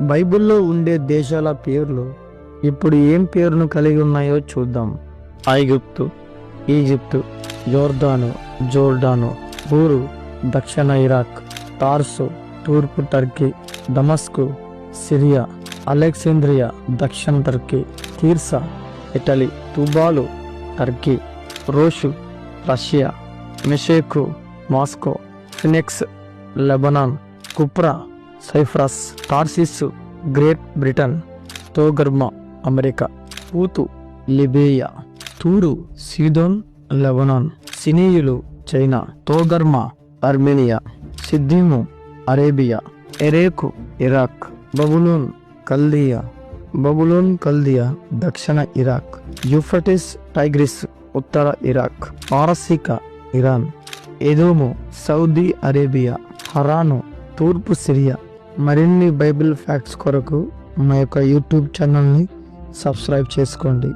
బైబిల్లో ఉండే దేశాల పేర్లు ఇప్పుడు ఏం పేరును కలిగి ఉన్నాయో చూద్దాం. ఐగుప్తు ఈజిప్టు జోర్దాను జోర్డాను ఊరు దక్షిణ ఇరాక్ టార్సు తూర్పు టర్కీ దమస్కు సిరియా అలెక్సేంద్రియా దక్షిణ Turkey తీర్సా Italy Tubal Turkey Rosh Russia Meshech Moscow Phoenix Lebanon కుప్రా Cyprus Tarshish Great Britain Togarmah America Put Libya తూరు సీదోన్ లెబనాన్ సినీయులు China తోగర్మా Armenia సిద్దిము Arabia Erech Iraq Babylon Chaldea Babylon Chaldea దక్షిణ Iraq Euphrates Tigris ఉత్తర Iraq పారసీక Iran Edom Saudi Arabia Haran తూర్పు Syria మరిన్ని Bible facts కొరకు మా యొక్క YouTube ఛానల్ని సబ్స్క్రైబ్ చేసుకోండి.